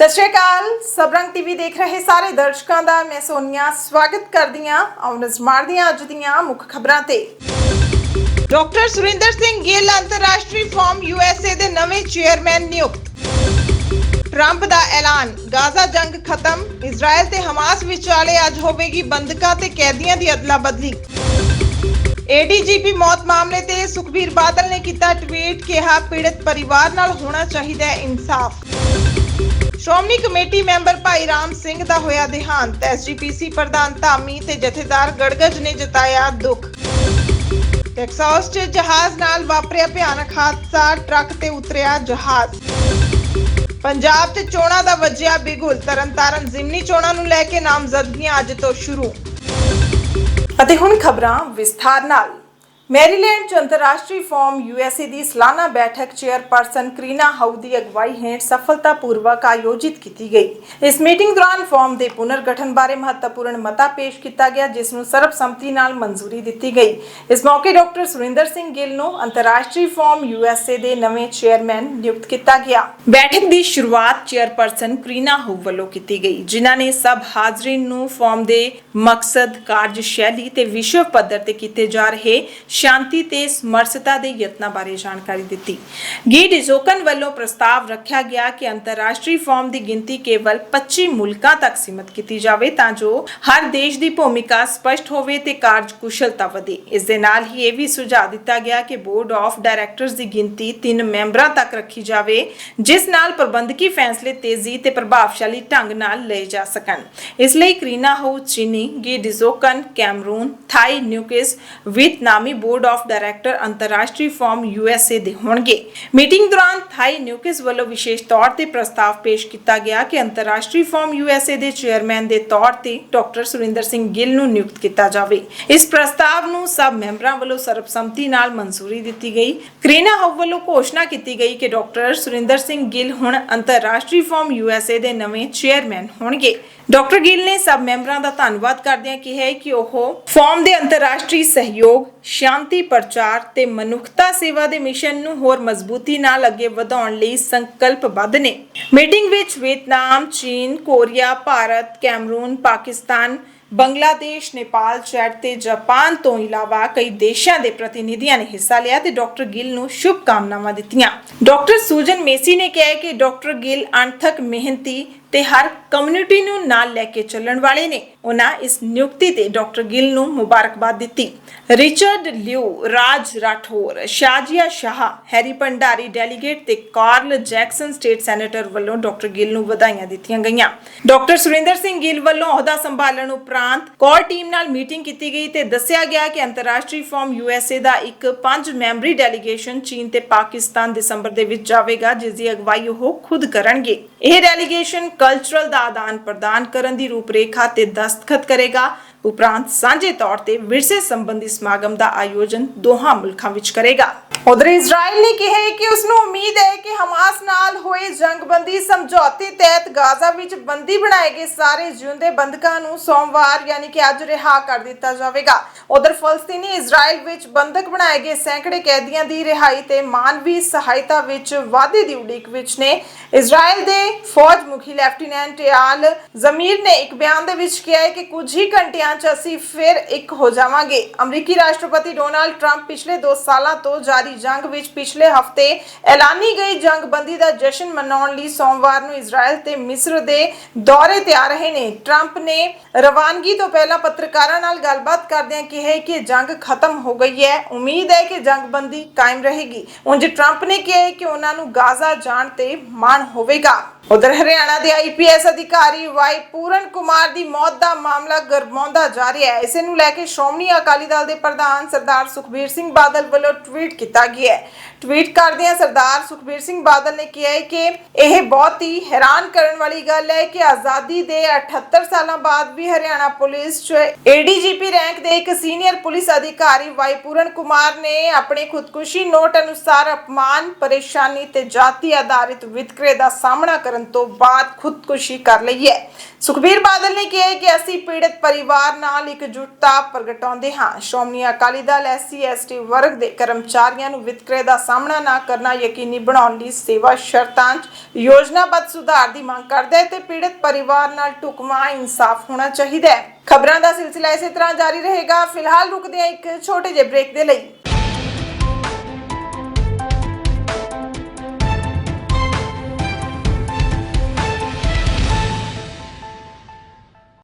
ਸਤਿ ਸ਼੍ਰੀ ਅਕਾਲ। ਸਬਰੰਗ ਟੀਵੀ ਦੇਖ ਰਹੇ ਸਾਰੇ ਦਰਸ਼ਕਾਂ ਦਾ। ਮੈਂ ਸੋਨੀਆ, ਸਵਾਗਤ ਕਰਦੀ ਹਾਂ ਆਓ ਨਜ਼ਰ ਅੱਜ ਦੀਆਂ ਮੁੱਖ ਖਬਰਾਂ ਤੇ। ਡਾਕਟਰ ਸੁਰਿੰਦਰ ਸਿੰਘ ਗਿੱਲ ਅੰਤਰਰਾਸ਼ਟਰੀ ਫਾਰਮ ਯੂਐਸਏ ਦੇ ਨਵੇਂ ਚੇਅਰਮੈਨ ਨਿਯੁਕਤ। ਟਰੰਪ ਦਾ ਐਲਾਨ, ਗਾਜ਼ਾ ਜੰਗ ਖਤਮ ਇਜ਼ਰਾਈਲ ਤੇ ਹਮਾਸ ਵਿਚਾਲੇ ਅੱਜ ਹੋਵੇਗੀ ਬੰਦਕਾਂ ਤੇ ਕੈਦੀਆਂ ਦੀ ਅਦਲਾ ਬਦਲੀ ਏਡੀਜੀਪੀ ਮੌਤ ਮਾਮਲੇ ਤੇ ਸੁਖਬੀਰ ਬਾਦਲ ਨੇ ਕੀਤਾ ਟਵੀਟ, ਕਿਹਾ ਪੀੜਤ ਪਰਿਵਾਰ ਨਾਲ ਹੋਣਾ ਚਾਹੀਦਾ ਹੈ ਇਨਸਾਫ। ਸ਼੍ਰੋਮਣੀ ਕਮੇਟੀ ਮੈਂਬਰ ਭਾਈ ਰਾਮ ਸਿੰਘ ਦਾ ਹੋਇਆ ਦੇਹਾਂਤ। ਐਸਜੀਪੀਸੀ ਪ੍ਰਧਾਨ ਧਾਮੀ ਤੇ ਜਥੇਦਾਰ ਗੜਗੜ ਨੇ ਜਤਾਇਆ ਦੁੱਖ। ਟੈਕਸਾਸ 'ਚ ਜਹਾਜ਼ ਨਾਲ ਵਾਪਰਿਆ ਭਿਆਨਕ ਹਾਦਸਾ, ਟਰੱਕ ਤੇ ਉਤਰਿਆ ਜਹਾਜ਼। ਪੰਜਾਬ 'ਚ ਚੋਣਾਂ ਦਾ ਵੱਜਿਆ ਬਿਗੁਲ। ਤਰਨਤਾਰਨ ਜ਼ਿਮਨੀ ਚੋਣਾਂ ਨੂੰ ਲੈ ਕੇ ਨਾਮਜ਼ਦਗੀਆਂ ਅੱਜ ਤੋਂ ਸ਼ੁਰੂ। ਅਤੇ ਹੁਣ ਖਬਰਾਂ ਵਿਸਥਾਰ ਨਾਲ। ਮੈਰੀਲੈਂਡ 'ਚ ਅੰਤਰਰਾਸ਼ਟਰੀ ਫੋਰਮ ਯੂਐਸਏ ਦੀ ਸਾਲਾਨਾ ਬੈਠਕ ਚੇਅਰਪਰਸਨ ਕਰੀਨਾ ਹਾਊ ਦੀ ਅਗਵਾਈ ਹੇਠ ਸਫਲਤਾਪੂਰਵਕ ਆਯੋਜਿਤ ਕੀਤੀ ਗਈ। ਇਸ ਮੀਟਿੰਗ ਦੌਰਾਨ ਫੋਰਮ ਦੇ ਪੁਨਰਗਠਨ ਬਾਰੇ ਮਹੱਤਵਪੂਰਨ ਮਤਾ ਪੇਸ਼ ਕੀਤਾ ਗਿਆ, ਜਿਸ ਨੂੰ ਸਰਬਸੰਮਤੀ ਨਾਲ ਮਨਜ਼ੂਰੀ ਦਿੱਤੀ ਗਈ। ਇਸ ਮੌਕੇ ਡਾਕਟਰ ਸੁਰਿੰਦਰ ਸਿੰਘ ਗਿੱਲ ਨੂੰ ਅੰਤਰਰਾਸ਼ਟਰੀ ਫੋਰਮ ਯੂਐਸਏ ਦੇ ਨਵੇਂ ਚੇਅਰਮੈਨ ਨਿਯੁਕਤ ਕੀਤਾ ਗਿਆ। ਬੈਠਕ ਦੀ ਸ਼ੁਰੂਆਤ ਚੇਅਰਪਰਸਨ ਕਰੀਨਾ ਹਾਊ ਵੱਲੋਂ ਕੀਤੀ ਗਈ, ਜਿਨ੍ਹਾਂ ਨੇ ਸਭ ਹਾਜ਼ਰੀਨ ਨੂੰ ਫੋਰਮ ਦੇ ਮਕਸਦ, ਕਾਰਜਸ਼ੈਲੀ ਤੇ ਵਿਸ਼ਵ ਪੱਧਰ ਤੇ ਕੀਤੇ ਜਾ ਰਹੇ ਸ਼ਾਂਤੀ ਤੇ ਸਮਰਸਤਾ ਦੇ ਯਤਨਾਂ ਬਾਰੇ ਜਾਣਕਾਰੀ ਦਿੱਤੀ। ਗੀ ਡਿਜ਼ੋਕਨ ਵੱਲੋਂ ਪ੍ਰਸਤਾਵ ਰੱਖਿਆ ਗਿਆ ਕਿ ਅੰਤਰਰਾਸ਼ਟਰੀ ਫੋਰਮ ਦੀ ਗਿਣਤੀ ਕੇਵਲ 25 ਮੁਲਕਾਂ ਤੱਕ ਸੀਮਿਤ ਕੀਤੀ ਜਾਵੇ ਤਾਂ ਜੋ ਹਰ ਦੇਸ਼ ਦੀ ਭੂਮਿਕਾ ਸਪਸ਼ਟ ਹੋਵੇ ਤੇ ਕਾਰਜਕੁਸ਼ਲਤਾ ਵਧੇ। ਇਸ ਦੇ ਨਾਲ ਹੀ ਇਹ ਵੀ ਸੁਝਾਅ ਦਿੱਤਾ ਗਿਆ ਕਿ ਬੋਰਡ ਆਫ ਡਾਇਰੈਕਟਰਸ ਦੀ ਗਿਣਤੀ 3 ਮੈਂਬਰਾਂ ਤੱਕ ਰੱਖੀ ਜਾਵੇ, ਜਿਸ ਨਾਲ ਪ੍ਰਬੰਧਕੀ ਫੈਸਲੇ ਤੇਜ਼ੀ ਤੇ ਪ੍ਰਭਾਵਸ਼ਾਲੀ ਢੰਗ ਨਾਲ ਲਏ ਜਾ ਸਕਣ। ਇਸ ਲਈ ਕਰੀਨਾ ਹਾਊ, ਚੀਨੀ ਗੀ ਡਿਜ਼ੋਕਨ ਕੈਮਰੂਨ, ਥਾਈ, ਨਿਊਕਿਸ, ਵੀਅਤਨਾਮੀ ਬੋਰਡ ਆਫ ਡਾਇਰੈਕਟਰ ਅੰਤਰਰਾਸ਼ਟਰੀ ਫਾਰਮ ਯੂਐਸਏ ਦੇ ਹੋਣਗੇ। ਮੀਟਿੰਗ ਦੌਰਾਨ ਥਾਈ ਨਿਊਕਿਸ ਵੱਲੋਂ ਵਿਸ਼ੇਸ਼ ਤੌਰ ਤੇ ਪ੍ਰਸਤਾਵ ਪੇਸ਼ ਕੀਤਾ ਗਿਆ ਕਿ ਅੰਤਰਰਾਸ਼ਟਰੀ ਫਾਰਮ ਯੂਐਸਏ ਦੇ ਚੇਅਰਮੈਨ ਦੇ ਤੌਰ ਤੇ ਡਾਕਟਰ ਸੁਰਿੰਦਰ ਸਿੰਘ ਗਿੱਲ ਨੂੰ ਨਿਯੁਕਤ ਕੀਤਾ ਜਾਵੇ। ਇਸ ਪ੍ਰਸਤਾਵ ਨੂੰ ਸਭ ਮੈਂਬਰਾਂ ਵੱਲੋਂ ਸਰਬਸੰਮਤੀ ਨਾਲ ਮਨਜ਼ੂਰੀ ਦਿੱਤੀ ਗਈ। ਕਰੀਨਾ ਹਾਊ ਵੱਲੋਂ ਘੋਸ਼ਣਾ ਕੀਤੀ ਗਈ ਕਿ ਡਾਕਟਰ ਸੁਰਿੰਦਰ ਸਿੰਘ ਗਿੱਲ ਹੁਣ ਅੰਤਰਰਾਸ਼ਟਰੀ ਫਾਰਮ ਯੂਐਸਏ ਦੇ ਨਵੇਂ ਚੇਅਰਮੈਨ ਹੋਣਗੇ। ਡਾਕਟਰ ਗਿੱਲ ਨੇ ਸਭ ਮੈਂਬਰਾਂ ਦਾ ਧੰਨਵਾਦ ਕਰਦਿਆਂ ਕਿਹਾ ਕਿ ਉਹ ਫਾਰਮ ਦੇ ਅੰਤਰਰਾਸ਼ਟਰੀ ਸਹਿਯੋਗ, ਸ਼ਾਂਤੀ ਪ੍ਰਚਾਰ ਤੇ ਮਨੁੱਖਤਾ ਸੇਵਾ ਦੇ ਮਿਸ਼ਨ ਨੂੰ ਹੋਰ ਮਜ਼ਬੂਤੀ ਨਾਲ ਅੱਗੇ ਵਧਾਉਣ ਲਈ ਸੰਕਲਪਬੱਧ ਨੇ। ਮੀਟਿੰਗ ਵਿੱਚ ਵੀਅਤਨਾਮ, ਚੀਨ, ਕੋਰੀਆ, ਭਾਰਤ, ਕੈਮਰੂਨ, ਪਾਕਿਸਤਾਨ, ਬੰਗਲਾਦੇਸ਼, ਨੇਪਾਲ, ਚੈਟ ਤੇ ਜਾਪਾਨ ਤੋਂ ਇਲਾਵਾ ਕਈ ਦੇਸ਼ਾਂ ਦੇ ਪ੍ਰਤੀਨਿਧੀਆਂ ਨੇ ਹਿੱਸਾ ਲਿਆ ਤੇ ਡਾਕਟਰ ਗਿੱਲ ਨੂੰ ਸ਼ੁਭ ਕਾਮਨਾਵਾਂ ਦਿੱਤੀਆਂ। ਡਾਕਟਰ ਸੂਜਨ ਮੇਸੀ ਨੇ ਕਿਹਾ ਕਿ ਡਾਕਟਰ ਗਿੱਲ ਅਣਥਕ ਮਿਹਨਤੀ ਤੇ ਹਰ ਕਮਿਊਨਿਟੀ ਨੂੰ ਨਾਲ ਲੈ ਕੇ ਚੱਲਣ ਵਾਲੇ ਨੇ। ਉਹਨਾਂ ਇਸ ਨਿਯੁਕਤੀ ਤੇ ਡਾਕਟਰ ਗਿੱਲ ਨੂੰ ਮੁਬਾਰਕਬਾਦ ਦਿੱਤੀ। Richard Liu, Raj Rathore, Shazia Shah, Harry Bhandari delegate ਤੇ ਕਾਰਲ ਜੈਕਸਨ ਸਟੇਟ ਸੈਨੇਟਰ ਵੱਲੋਂ ਡਾਕਟਰ ਗਿੱਲ ਨੂੰ ਵਧਾਈਆਂ ਦਿੱਤੀਆਂ ਗਈਆਂ। ਡਾਕਟਰ ਸੁਰਿੰਦਰ ਸਿੰਘ ਗਿੱਲ ਵੱਲੋਂ ਅਹੁਦਾ ਸੰਭਾਲਣ ਉਪਰੰਤ ਕੋਰ ਟੀਮ ਨਾਲ ਮੀਟਿੰਗ ਕੀਤੀ ਗਈ ਤੇ ਦੱਸਿਆ ਗਿਆ ਕਿ ਅੰਤਰਰਾਸ਼ਟਰੀ ਫਾਰਮ ਯੂਐਸਏ ਦਾ ਇੱਕ ਪੰਜ ਮੈਂਬਰੀ ਡੈਲੀਗੇਸ਼ਨ ਚੀਨ ਤੇ ਪਾਕਿਸਤਾਨ ਦਸੰਬਰ ਦੇ ਵਿੱਚ ਜਾਵੇਗਾ ਜਿਸ ਦੀ ਅਗਵਾਈ ਉਹ ਖੁਦ ਕਰਨਗੇ। ਇਹ ਡੈਲੀਗੇਸ਼ਨ ਕਲਚਰਲ ਦਾ ਆਦਾਨ ਪ੍ਰਦਾਨ ਕਰਨ ਦੀ ਰੂਪਰੇਖਾ ਤੇ ਦਸਤਖਤ ਕਰੇਗਾ। ਉਪਰੰਤ ਸਾਂਝੇ ਤੌਰ ਤੇ ਵਿਰਸੇ ਸੰਬੰਧੀ ਸਮਾਗਮ ਦਾ ਆਯੋਜਨ ਦੋਹਾਂ ਮੁਲਕਾਂ ਵਿੱਚ ਕਰੇਗਾ। ਉਧਰ ਇਜ਼ਰਾਈਲ ਨੇ ਕਿਹਾ ਕਿ ਉਸ ਨੂੰ ਉਮੀਦ ਹੈ ਕਿ ਹਮਾਸ ਨਾਲ ਹੋਏ ਜੰਗਬੰਦੀ, ਸਮਝੌਤੇ ਤਹਿਤ ਗਾਜ਼ਾ ਵਿੱਚ ਬੰਦੀ ਬਣਾਏ ਗਏ ਸਾਰੇ ਜਿਉਂਦੇ ਬੰਦਕਾਂ ਨੂੰ ਸੋਮਵਾਰ ਯਾਨੀ ਕਿ ਅੱਜ ਰਿਹਾ ਕਰ ਦਿੱਤਾ ਜਾਵੇਗਾ। ਉਧਰ ਫਲਸਤੀਨੀ ਇਜ਼ਰਾਈਲ ਵਿੱਚ ਬੰਦਕ ਬਣਾਏ ਗਏ ਸੈਂਕੜੇ ਕੈਦੀਆਂ ਦੀ ਰਿਹਾਈ ਤੇ ਮਾਨਵੀ ਸਹਾਇਤਾ ਵਿੱਚ ਵਾਧੇ ਦੀ ਉਡੀਕ ਵਿੱਚ ਨੇ। ਇਜ਼ਰਾਈਲ ਦੇ ਫੌਜ ਮੁਖੀ ਲੈਫਟੀਨੈਂਟ ਇਆਲ ਜ਼ਮੀਰ ਨੇ ਇੱਕ ਬਿਆਨ ਦੇ ਵਿੱਚ ਕਿਹਾ ਹੈ ਕਿ ਕੁਝ ਹੀ ਘੰਟਿਆਂ 'ਚ ਅਸੀਂ ਫਿਰ ਇੱਕ ਹੋ ਜਾਵਾਂਗੇ। ਅਮਰੀਕੀ ਰਾਸ਼ਟਰਪਤੀ ਡੋਨਾਲਡ ਟਰੰਪ ਪਿਛਲੇ 2 ਸਾਲਾਂ ਤੋਂ ਜਾਰੀ ਜੰਗ ਵਿੱਚ ਪਿਛਲੇ ਹਫ਼ਤੇ ਐਲਾਨੀ ਗਈ ਜੰਗਬੰਦੀ ਦਾ ਜਸ਼ਨ ਮਨਾਉਣ ਲਈ ਸੋਮਵਾਰ ਨੂੰ ਇਜ਼ਰਾਈਲ ਤੇ ਮਿਸਰ ਦੇ ਦੌਰੇ ਤੇ ਆ ਰਹੇ ਨੇ। ਟਰੰਪ ਨੇ ਰਵਾਨਗੀ ਤੋਂ ਪਹਿਲਾਂ ਪੱਤਰਕਾਰਾਂ ਨਾਲ ਗੱਲਬਾਤ ਕਰਦਿਆਂ ਕਿਹਾ ਕਿ ਜੰਗ ਖਤਮ ਹੋ ਗਈ ਹੈ। ਉਮੀਦ ਹੈ ਕਿ ਜੰਗਬੰਦੀ ਕਾਇਮ ਰਹੇਗੀ। ਉਂਝ ਟਰੰਪ ਨੇ ਕਿਹਾ ਕਿ ਉਹਨਾਂ ਨੂੰ ਗਾਜ਼ਾ ਜਾਣ ਤੇ ਮਾਣ ਹੋਵੇਗਾ। ਉਧਰ ਹਰਿਆਣਾ ਦੇ ਆਈਪੀਐਸ ਅਧਿਕਾਰੀ ਵਾਈ ਪੂਰਨ ਕੁਮਾਰ ਦੀ ਮੌਤ ਦਾ ਮਾਮਲਾ ਗਰਮਾਉਂਦਾ ਜਾ ਰਿਹਾ ਹੈ। ਇਸੇ ਨੂੰ ਲੈ ਕੇ ਸ਼੍ਰੋਮਣੀ ਅਕਾਲੀ ਦਲ ਦੇ ਪ੍ਰਧਾਨ ਸਰਦਾਰ ਸੁਖਬੀਰ ਸਿੰਘ ਬਾਦਲ ਵੱਲੋਂ ਟਵੀਟ ਕੀਤਾ ਗਿਆ ਹੈ। ਟਵੀਟ ਕਰਦਿਆਂ ਸਰਦਾਰ ਸੁਖਬੀਰ ਸਿੰਘ ਬਾਦਲ ਨੇ ਕਿਹਾ ਹੈ ਕਿ ਇਹ ਬਹੁਤ ਹੀ ਹੈਰਾਨ ਕਰਨ ਵਾਲੀ ਗੱਲ ਹੈ ਕਿ ਆਜ਼ਾਦੀ ਦੇ 78 ਸਾਲਾਂ ਬਾਅਦ ਵੀ ਹਰਿਆਣਾ ਪੁਲਿਸ 'ਚ ਏਡੀਜੀਪੀ ਰੈਂਕ ਦੇ ਇੱਕ ਸੀਨੀਅਰ ਪੁਲਿਸ ਅਧਿਕਾਰੀ ਵਾਈਪੂਰਨ ਕੁਮਾਰ ਨੇ ਆਪਣੇ ਖੁਦਕੁਸ਼ੀ ਨੋਟ ਅਨੁਸਾਰ ਅਪਮਾਨ, ਪਰੇਸ਼ਾਨੀ ਤੇ ਜਾਤੀ ਆਧਾਰਿਤ ਵਿਤਕਰੇ ਦਾ ਸਾਹਮਣਾ ਕਰਨ ਤੋਂ ਬਾਅਦ ਖੁਦਕੁਸ਼ੀ ਕਰ ਲਈ ਹੈ। ਸੁਖਬੀਰ ਬਾਦਲ ਨੇ ਕਿਹਾ ਕਿ ਅਸੀਂ ਪੀੜਤ ਪਰਿਵਾਰ ਨਾਲ ਇਕਜੁੱਟਤਾ ਪ੍ਰਗਟਾਉਂਦੇ ਹਾਂ। ਸ਼੍ਰੋਮਣੀ ਅਕਾਲੀ ਦਲ ਐਸਸੀ, ਐਸਟੀ ਵਰਗ ਦੇ ਕਰਮਚਾਰੀਆਂ ਨੂੰ ਵਿਤਕਰੇ ਦਾ ਸਾਹਮਣਾ ਨਾ ਕਰਨਾ, ਯਕੀਨੀ ਬਣਾਉਣ ਲਈ ਸੇਵਾ ਸ਼ਰਤਾਂ 'ਚ ਯੋਜਨਾਬੱਧ ਸੁਧਾਰ ਦੀ ਮੰਗ ਕਰਦਾ ਹੈ ਤੇ ਪੀੜਤ ਪਰਿਵਾਰ ਨਾਲ ਢੁਕਵਾਂ ਇਨਸਾਫ ਹੋਣਾ ਚਾਹੀਦਾ ਹੈ। ਖਬਰਾਂ ਦਾ ਸਿਲਸਿਲਾ ਇਸੇ ਤਰ੍ਹਾਂ ਜਾਰੀ ਰਹੇਗਾ। ਫਿਲਹਾਲ ਰੁਕਦੇ ਹਾਂ ਇੱਕ ਛੋਟੇ ਜਿਹੇ ਬ੍ਰੇਕ ਦੇ ਲਈ।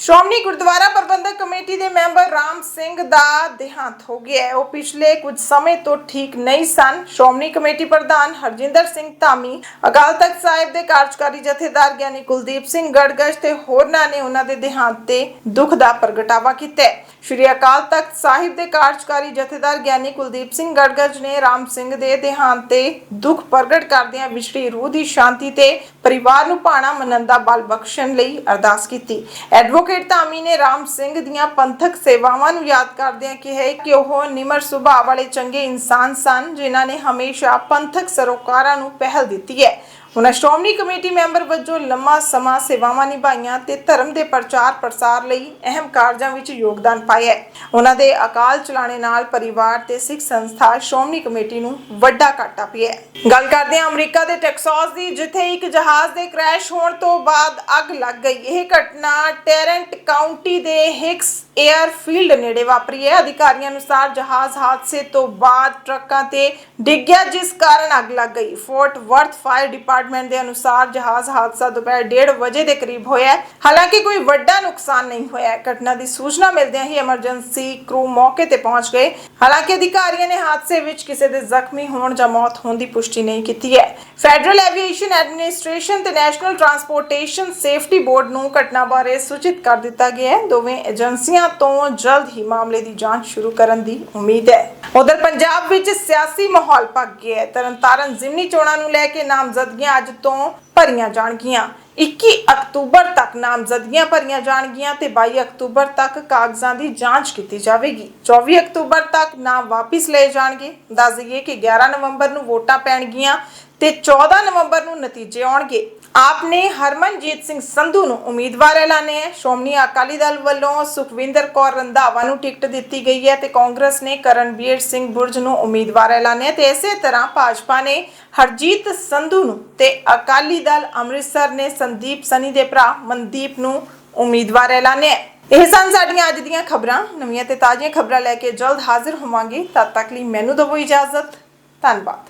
ਸ਼੍ਰੋਮਣੀ ਗੁਰਦੁਆਰਾ ਪ੍ਰਬੰਧਕ ਕਮੇਟੀ ਦੇ ਮੈਂਬਰ ਰਾਮ ਸਿੰਘ ਦਾ ਦੇਹਾਂਤ ਹੋ ਗਿਆ ਹੈ। ਉਹ ਪਿਛਲੇ ਕੁਝ ਸਮੇਂ ਤੋਂ ਠੀਕ ਨਹੀਂ ਸਨ। ਸ਼੍ਰੋਮਣੀ ਕਮੇਟੀ ਪ੍ਰਧਾਨ ਹਰਜਿੰਦਰ ਸਿੰਘ ਧਾਮੀ, ਅਕਾਲ ਤਖਤ ਸਾਹਿਬ ਦੇ ਕਾਰਜਕਾਰੀ ਜਥੇਦਾਰ ਗਿਆਨੀ ਕੁਲਦੀਪ ਸਿੰਘ ਗੜਗੜ ਤੇ ਹੋਰਨਾਂ ਨੇ ਉਹਨਾਂ ਦੇ ਦੇਹਾਂਤ ਤੇ ਦੁੱਖ ਦਾ ਪ੍ਰਗਟਾਵਾ ਕੀਤਾ ਹੈ। ਸ਼੍ਰੀ ਅਕਾਲ ਤਖਤ ਸਾਹਿਬ ਦੇ ਕਾਰਜਕਾਰੀ ਜਥੇਦਾਰ ਗਿਆਨੀ ਕੁਲਦੀਪ ਸਿੰਘ ਗੜਗੜ ਨੇ ਰਾਮ ਸਿੰਘ ਦੇ ਦੇਹਾਂਤ ਤੇ ਦੁੱਖ ਪ੍ਰਗਟ ਕਰਦਿਆਂ ਵਿਛੜੀ ਰੂਹ ਦੀ ਸ਼ਾਂਤੀ ਤੇ ਪਰਿਵਾਰ ਨੂੰ ਭਾਣਾ ਮੰਨਣ ਦਾ ਬਲ ਬਖਸ਼ਣ ਲਈ ਅਰਦਾਸ ਕੀਤੀ। ਐਡਵੋਕੇਟ ਧਾਮੀ ਨੇ ਰਾਮ ਸਿੰਘ ਦੀਆਂ ਪੰਥਕ ਸੇਵਾਵਾਂ ਨੂੰ ਯਾਦ ਕਰਦਿਆਂ ਕਿਹਾ ਕਿ ਉਹ ਨਿਮਰ ਸੁਭਾਅ ਵਾਲੇ ਚੰਗੇ ਇਨਸਾਨ ਸਨ, ਜਿਨ੍ਹਾਂ ਨੇ ਹਮੇਸ਼ਾ ਪੰਥਕ ਸਰੋਕਾਰਾਂ ਨੂੰ ਪਹਿਲ ਦਿੱਤੀ ਹੈ। ਉਹਨਾਂ ਸ਼੍ਰੋਮਣੀ ਕਮੇਟੀ ਮੈਂਬਰ ਵਜੋਂ ਲੰਮਾ ਸਮਾਂ ਸੇਵਾਵਾਂ ਨਿਭਾਈਆਂ ਤੇ ਧਰਮ ਦੇ ਪ੍ਰਚਾਰ ਪ੍ਰਸਾਰ ਲਈ ਅਹਿਮ ਕਾਰਜਾਂ ਵਿੱਚ ਯੋਗਦਾਨ ਪਾਇਆ ਹੈ। ਉਹਨਾਂ ਦੇ ਅਕਾਲ ਚਲਾਣੇ ਨਾਲ ਪਰਿਵਾਰ ਤੇ ਸਿੱਖ ਸੰਸਥਾ ਸ਼੍ਰੋਮਣੀ ਕਮੇਟੀ ਨੂੰ ਵੱਡਾ ਘਾਟਾ ਪਿਆ ਹੈ। ਗੱਲ ਕਰਦੇ ਹਾਂ ਅਮਰੀਕਾ ਦੇ ਟੈਕਸਾਸ ਦੀ, ਜਿੱਥੇ ਇੱਕ ਜਹਾਜ਼ ਦੇ ਕ੍ਰੈਸ਼ ਹੋਣ ਤੋਂ ਬਾਅਦ ਅੱਗ ਲੱਗ ਗਈ। ਇਹ ਘਟਨਾ ਟੈਰੈਂਟ ਕਾਉਂਟੀ ਦੇ ਹਿਕਸ 에ਅਰਫੀਲਡ ਨੇੜੇ ਵਾਪਰੀ ਹੈ। ਅਧਿਕਾਰੀਆਂ ਅਨੁਸਾਰ ਜਹਾਜ਼ ਹਾਦਸੇ ਤੋਂ ਬਾਅਦ ਟਰੱਕਾਂ ਤੇ ਡਿੱਗਿਆ, ਜਿਸ ਕਾਰਨ ਅੱਗ ਲੱਗ ਗਈ। ਫੋਰਟ ਵਰਥ ਫਾਇਰ ਡਿਪਾਰਟਮੈਂਟ ਦੇ ਅਨੁਸਾਰ ਜਹਾਜ਼ ਹਾਦਸਾ ਦੁਪਹਿਰ 1:30 ਵਜੇ ਦੇ ਕਰੀਬ ਹੋਇਆ ਹੈ। ਹਾਲਾਂਕਿ ਕੋਈ ਵੱਡਾ ਨੁਕਸਾਨ ਨਹੀਂ ਹੋਇਆ ਹੈ। ਘਟਨਾ ਦੀ ਸੂਚਨਾ ਮਿਲਦਿਆਂ ਹੀ ਐਮਰਜੈਂਸੀ ਕਰੂ ਮੌਕੇ ਤੇ ਪਹੁੰਚ ਗਏ। ਹਾਲਾਂਕਿ ਅਧਿਕਾਰੀਆਂ ਨੇ ਹਾਦਸੇ ਵਿੱਚ ਕਿਸੇ ਦੇ ਜ਼ਖਮੀ ਹੋਣ ਜਾਂ ਮੌਤ ਹੋਣ ਦੀ ਪੁਸ਼ਟੀ ਨਹੀਂ ਕੀਤੀ ਹੈ। ਫੈਡਰਲ ਐਵੀਏਸ਼ਨ ਐਡਮਿਨਿਸਟ੍ਰੇਸ਼ਨ ਤੇ ਨੈਸ਼ਨਲ ਟਰਾਂਸਪੋਰਟੇਸ਼ਨ ਸੇਫਟੀ ਬੋਰਡ ਨੂੰ ਘਟਨਾ ਬਾਰੇ ਸੂਚਿਤ ਕਰ ਦਿੱਤਾ ਗਿਆ ਹੈ। ਦੋਵੇਂ ਏਜੰਸੀਆਂ ਤੋਂ ਜਲਦ ਹੀ ਮਾਮਲੇ ਦੀ ਜਾਂਚ ਸ਼ੁਰੂ ਕਰਨ ਦੀ ਉਮੀਦ ਹੈ। ਉਧਰ ਪੰਜਾਬ ਵਿੱਚ ਸਿਆਸੀ ਮਾਹੌਲ ਪੱਕ ਗਿਆ ਹੈ। ਤਰਨਤਾਰਨ ਜ਼ਿਮਨੀ ਚੋਣਾਂ ਨੂੰ ਲੈ ਕੇ ਨਾਮਜ਼ਦਗੀਆਂ ਅੱਜ ਤੋਂ ਭਰੀਆਂ ਜਾਣਗੀਆਂ। 21 ਅਕਤੂਬਰ ਤੱਕ ਨਾਮਜ਼ਦਗੀਆਂ ਭਰੀਆਂ ਜਾਣਗੀਆਂ ਤੇ 22 ਅਕਤੂਬਰ ਤੱਕ ਕਾਗਜ਼ਾਂ ਦੀ ਜਾਂਚ ਕੀਤੀ ਜਾਵੇਗੀ। 24 ਅਕਤੂਬਰ ਤੱਕ ਨਾਮ ਵਾਪਿਸ ਲਏ ਜਾਣਗੇ। ਦੱਸ ਦਈਏ ਕਿ 11 ਨਵੰਬਰ ਨੂੰ ਵੋਟਾਂ ਪੈਣਗੀਆਂ ਤੇ 14 ਨਵੰਬਰ ਨੂੰ ਨਤੀਜੇ ਆਉਣਗੇ। ਆਪ ਨੇ ਹਰਮਨਜੀਤ ਸਿੰਘ ਸੰਧੂ ਨੂੰ ਉਮੀਦਵਾਰ ਐਲਾਨੇ ਹੈ। ਸ਼੍ਰੋਮਣੀ ਅਕਾਲੀ ਦਲ ਵੱਲੋਂ ਸੁਖਵਿੰਦਰ ਕੌਰ ਰੰਧਾਵਾ ਨੂੰ ਟਿਕਟ ਦਿੱਤੀ ਗਈ ਹੈ ਤੇ ਕਾਂਗਰਸ ਨੇ ਕਰਨਵੀਰ ਸਿੰਘ ਬੁਰਜ ਨੂੰ ਉਮੀਦਵਾਰ ਐਲਾਨਿਆ ਤੇ ਇਸੇ ਤਰ੍ਹਾਂ ਭਾਜਪਾ ਨੇ ਹਰਜੀਤ ਸੰਧੂ ਨੂੰ ਤੇ ਅਕਾਲੀ ਦਲ ਅੰਮ੍ਰਿਤਸਰ ਨੇ ਸੰਦੀਪ ਸਨੀ ਦੇ ਭਰਾ ਮਨਦੀਪ ਨੂੰ ਉਮੀਦਵਾਰ ਐਲਾਨਿਆ ਹੈ। ਇਹ ਸਨ ਸਾਡੀਆਂ ਅੱਜ ਦੀਆਂ ਖਬਰਾਂ। ਨਵੀਆਂ ਤੇ ਤਾਜ਼ੀਆਂ ਖਬਰਾਂ ਲੈ ਕੇ ਜਲਦ ਹਾਜ਼ਰ ਹੋਵਾਂਗੇ। ਤਦ ਤੱਕ ਲਈ ਮੈਨੂੰ ਦਿਓ ਇਜਾਜ਼ਤ। ਧੰਨਵਾਦ।